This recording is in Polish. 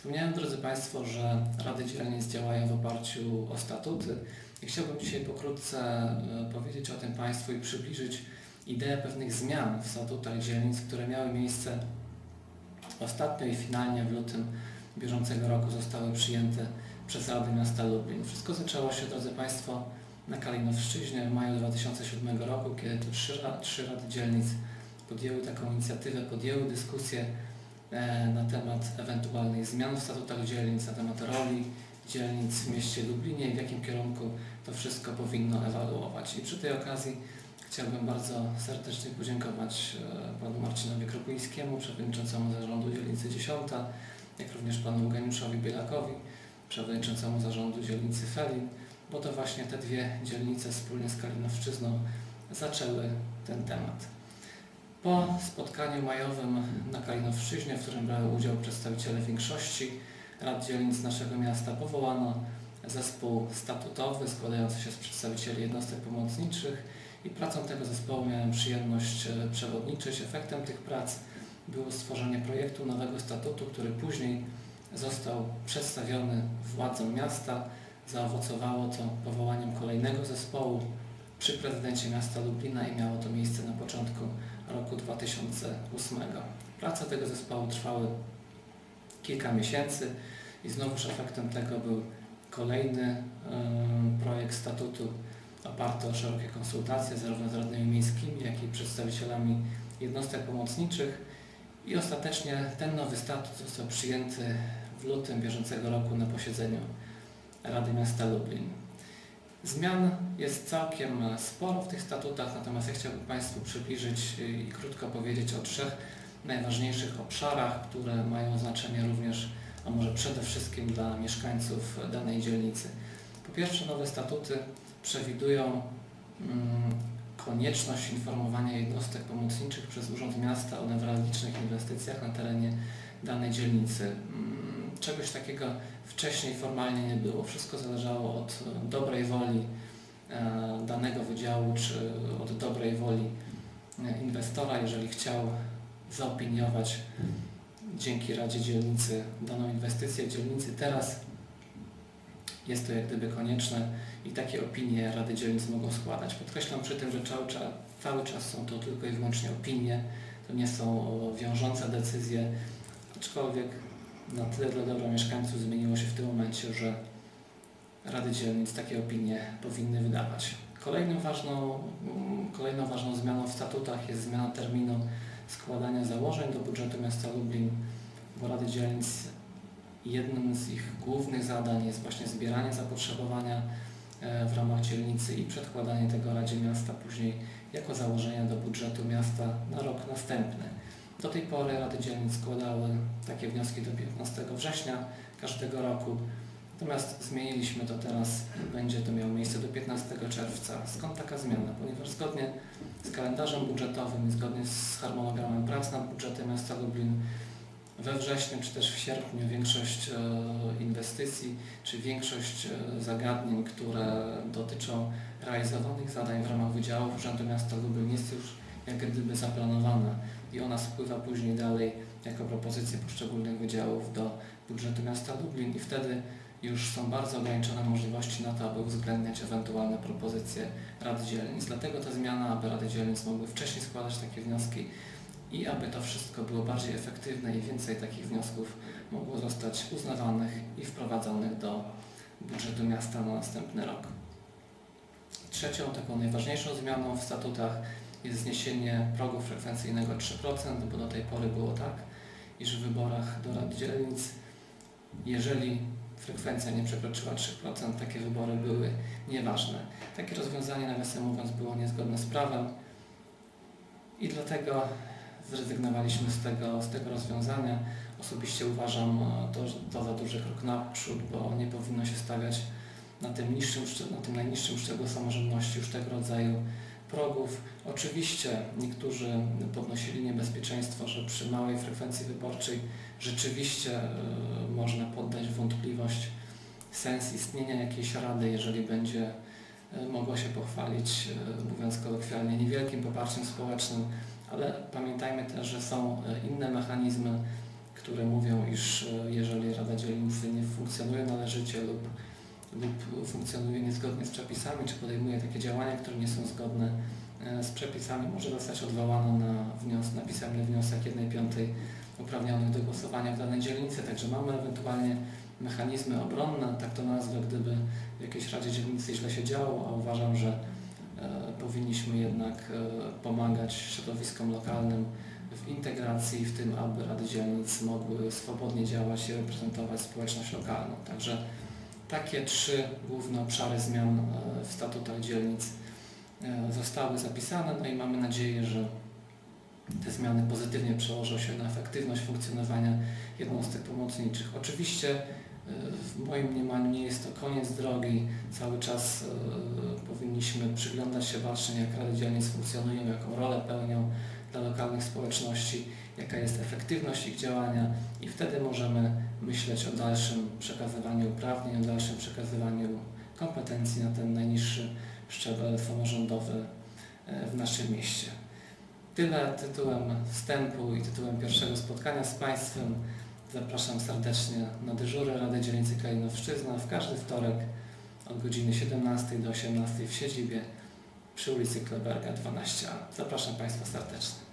Wspomniałem, drodzy Państwo, że Rady Dzielnic działają w oparciu o statuty i chciałbym dzisiaj pokrótce e, powiedzieć o tym Państwu i przybliżyć ideę pewnych zmian w statutach dzielnic, które miały miejsce ostatnio i finalnie w lutym bieżącego roku zostały przyjęte przez Radę Miasta Lublin. Wszystko zaczęło się, drodzy Państwo, na Kalinowszczyźnie w maju 2007 roku, kiedy to trzy, trzy Rady Dzielnic podjęły taką inicjatywę, podjęły dyskusję na temat ewentualnych zmian w statutach dzielnic, na temat roli dzielnic w mieście Lublinie i w jakim kierunku to wszystko powinno ewaluować. I przy tej okazji chciałbym bardzo serdecznie podziękować e, panu Marcinowi Kropińskiemu, przewodniczącemu zarządu dzielnicy 10, jak również panu Eugeniuszowi Bielakowi, przewodniczącemu zarządu dzielnicy Felin, bo to właśnie te dwie dzielnice wspólnie z Kalinowszczyzną zaczęły ten temat. Po spotkaniu majowym na Kalinowszczyźnie, w którym brały udział przedstawiciele większości rad dzielnic naszego miasta, powołano zespół statutowy składający się z przedstawicieli jednostek pomocniczych i pracą tego zespołu miałem przyjemność e, przewodniczyć. Efektem tych prac było stworzenie projektu nowego statutu, który później został przedstawiony władzom miasta. Zaowocowało to powołaniem kolejnego zespołu przy prezydencie miasta Lublina i miało to miejsce na początku roku 2008. Prace tego zespołu trwały kilka miesięcy i znowuż efektem tego był kolejny em, projekt statutu oparty o szerokie konsultacje zarówno z radnymi miejskimi, jak i przedstawicielami jednostek pomocniczych i ostatecznie ten nowy statut został przyjęty w lutym bieżącego roku na posiedzeniu Rady Miasta Lublin. Zmian jest całkiem sporo w tych statutach, natomiast ja chciałbym Państwu przybliżyć i krótko powiedzieć o trzech najważniejszych obszarach, które mają znaczenie również, a może przede wszystkim dla mieszkańców danej dzielnicy. Po pierwsze, nowe statuty przewidują mm, konieczność informowania jednostek pomocniczych przez Urząd Miasta o newralgicznych inwestycjach na terenie danej dzielnicy. Czegoś takiego wcześniej formalnie nie było. Wszystko zależało od e, dobrej woli e, danego wydziału, czy od dobrej woli e, inwestora, jeżeli chciał zaopiniować dzięki Radzie Dzielnicy daną inwestycję w dzielnicy. Teraz jest to jak gdyby konieczne i takie opinie Rady Dzielnic mogą składać. Podkreślam przy tym, że cały czas, cały czas są to tylko i wyłącznie opinie, to nie są wiążące decyzje, aczkolwiek na tyle dla dobra mieszkańców zmieniło się w tym momencie, że Rady Dzielnic takie opinie powinny wydawać. Kolejną ważną, kolejną ważną zmianą w statutach jest zmiana terminu składania założeń do budżetu miasta Lublin, bo Rady Dzielnic jednym z ich głównych zadań jest właśnie zbieranie zapotrzebowania e, w ramach dzielnicy i przedkładanie tego Radzie Miasta później jako założenia do budżetu miasta na rok następny. Do tej pory Rady Dzielnic składały takie wnioski do 15 września każdego roku, natomiast zmieniliśmy to teraz, będzie to miało miejsce do 15 czerwca. Skąd taka zmiana? Ponieważ zgodnie z kalendarzem budżetowym i zgodnie z harmonogramem prac nad budżetem miasta Lublin we wrześniu czy też w sierpniu większość e, inwestycji czy większość e, zagadnień, które dotyczą realizowanych zadań w ramach wydziałów Urzędu Miasta Lublin jest już jak gdyby zaplanowana i ona spływa później dalej jako propozycje poszczególnych wydziałów do budżetu miasta Lublin i wtedy już są bardzo ograniczone możliwości na to, aby uwzględniać ewentualne propozycje Rad Dzielnic. Dlatego ta zmiana, aby Rady Dzielnic mogły wcześniej składać takie wnioski i aby to wszystko było bardziej efektywne i więcej takich wniosków mogło zostać uznawanych i wprowadzonych do budżetu miasta na następny rok. Trzecią, taką najważniejszą zmianą w statutach jest zniesienie progu frekwencyjnego 3%, bo do tej pory było tak, iż w wyborach do rad dzielnic, jeżeli frekwencja nie przekroczyła 3%, takie wybory były nieważne. Takie rozwiązanie, nawiasem mówiąc, było niezgodne z prawem i dlatego zrezygnowaliśmy z tego, z tego rozwiązania. Osobiście uważam e, to, to za duży krok naprzód, bo nie powinno się stawiać na tym, niższym, na tym najniższym szczeblu samorządności już tego rodzaju progów. Oczywiście niektórzy podnosili niebezpieczeństwo, że przy małej frekwencji wyborczej rzeczywiście e, można poddać wątpliwość sens istnienia jakiejś rady, jeżeli będzie e, mogła się pochwalić, e, mówiąc kolokwialnie, niewielkim poparciem społecznym, ale pamiętajmy też, że są inne mechanizmy, które mówią, iż jeżeli Rada funkcjonuje należycie lub, lub funkcjonuje niezgodnie z przepisami, czy podejmuje takie działania, które nie są zgodne e, z przepisami, może zostać odwołana na, wnios, na pisemny wniosek 1 piątej uprawnionych do głosowania w danej dzielnicy. Także mamy ewentualnie mechanizmy obronne, tak to nazwę, gdyby w jakiejś Radzie Dzielnicy źle się działo, a uważam, że e, powinniśmy jednak e, pomagać środowiskom lokalnym w integracji, w tym, aby Rady Dzielnic mogły swobodnie działać i reprezentować społeczność lokalną. Także takie trzy główne obszary zmian e, w statutach dzielnic e, zostały zapisane, no i mamy nadzieję, że te zmiany pozytywnie przełożą się na efektywność funkcjonowania jednostek pomocniczych. Oczywiście e, w moim mniemaniu nie jest to koniec drogi. Cały czas powinniśmy przyglądać się bacznie, jak Rady Dzielnic funkcjonują, jaką rolę pełnią dla lokalnych społeczności, jaka jest efektywność ich działania i wtedy możemy myśleć o dalszym przekazywaniu uprawnień, o dalszym przekazywaniu kompetencji na ten najniższy szczebel samorządowy e, w naszym mieście. Tyle tytułem wstępu i tytułem pierwszego spotkania z Państwem. Zapraszam serdecznie na dyżury Rady Dzielnicy Kalinowszczyzna w każdy wtorek od godziny 17 do 18 w siedzibie przy ulicy Kleberga 12a. Zapraszam Państwa serdecznie.